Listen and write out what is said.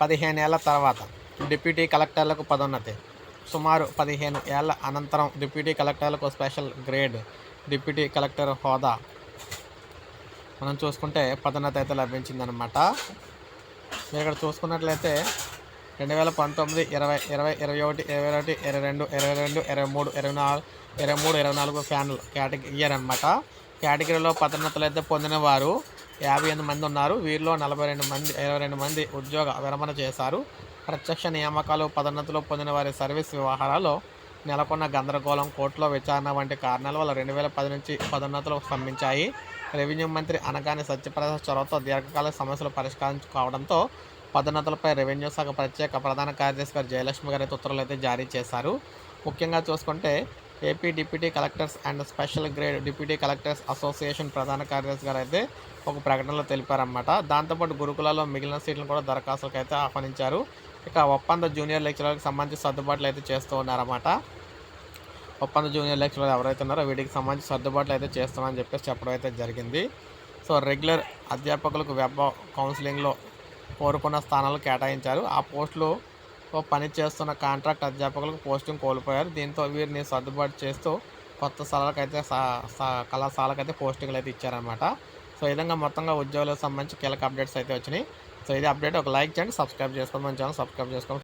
పదిహేను ఏళ్ళ తర్వాత డిప్యూటీ కలెక్టర్లకు పదోన్నతి. సుమారు పదిహేను ఏళ్ళ అనంతరం డిప్యూటీ కలెక్టర్లకు స్పెషల్ గ్రేడ్ డిప్యూటీ కలెక్టర్ హోదా. మనం చూసుకుంటే పదోన్నతి అయితే లభించిందనమాట మీరు ఇక్కడ చూసుకున్నట్లయితే రెండు వేల పంతొమ్మిది ఇరవై ఇరవై ఇరవై ఒకటి ఇరవై ఒకటి ఇరవై రెండు ఇరవై రెండు ఇరవై మూడు ఇరవై నాలుగు ఇరవై మూడు ఇరవై నాలుగు ఫ్యాన్లు కేటగిరీ ఇయర్ అనమాట కేటగిరీలో పదోన్నతులు అయితే పొందిన వారు యాభై ఎనిమిది మంది ఉన్నారు. వీరిలో నలభై రెండు మంది ఇరవై రెండు మంది ఉద్యోగ విరమణ చేశారు. ప్రత్యక్ష నియామకాలు పదోన్నతులు పొందిన వారి సర్వీస్ వ్యవహారాల్లో నెలకొన్న గందరగోళం కోర్టులో విచారణ వంటి కారణాల వల్ల రెండు వేల పది నుంచి పదోన్నతులు స్తంభించాయి. రెవెన్యూ మంత్రి అనగానే సత్యప్రసాద్ చొరవతో దీర్ఘకాల సమస్యలు పరిష్కారం కావడంతో పదోన్నతులపై రెవెన్యూ శాఖ ప్రత్యేక ప్రధాన కార్యదర్శి గారు జయలక్ష్మి గారి ఉత్తర్వులు అయితే జారీ చేశారు. ముఖ్యంగా చూసుకుంటే AP deputy collectors and special grade deputy collectors association ప్రధాన కార్యదర్శి గారు అయితే ఒక ప్రకటనలో తెలిపారన్నమాట. దాంతోపాటు గురుకులాల్లో మిగిలిన సీట్లను కూడా దరఖాస్తులకు అయితే ఆహ్వానించారు. ఇక ఒప్పంద జూనియర్ లెక్చరర్లకు సంబంధించి సర్దుబాట్లు అయితే చేస్తూ ఉన్నారన్నమాట. ఒప్పంద జూనియర్ లెక్చరర్ ఎవరైతే ఉన్నారో వీటికి సంబంధించి సర్దుబాట్లు అయితే చేస్తామని చెప్పేసి చెప్పడం అయితే జరిగింది. సో రెగ్యులర్ అధ్యాపకులకు వెబ్ కౌన్సిలింగ్లో కోరుకున్న స్థానాలు కేటాయించారు. ఆ పోస్టులు పని చేస్తున్న కాంట్రాక్ట్ అధ్యాపకులకు పోస్టింగ్ కోల్పోయారు. దీంతో వీరిని సర్దుబాటు చేస్తూ కొత్త స్థలాలకు అయితే కళాశాలకు అయితే పోస్టింగ్లు అయితే ఇచ్చారనమాట సో ఈ విధంగా మొత్తంగా ఉద్యోగులకు సంబంధించి కీలక అప్డేట్స్ అయితే వచ్చినాయి. సో ఇది అప్డేట్. ఒక లైక్ చేయండి సబ్స్క్రైబ్ చేసుకోండి. మన ఛానల్ సబ్స్క్రైబ్ చేసుకోండి.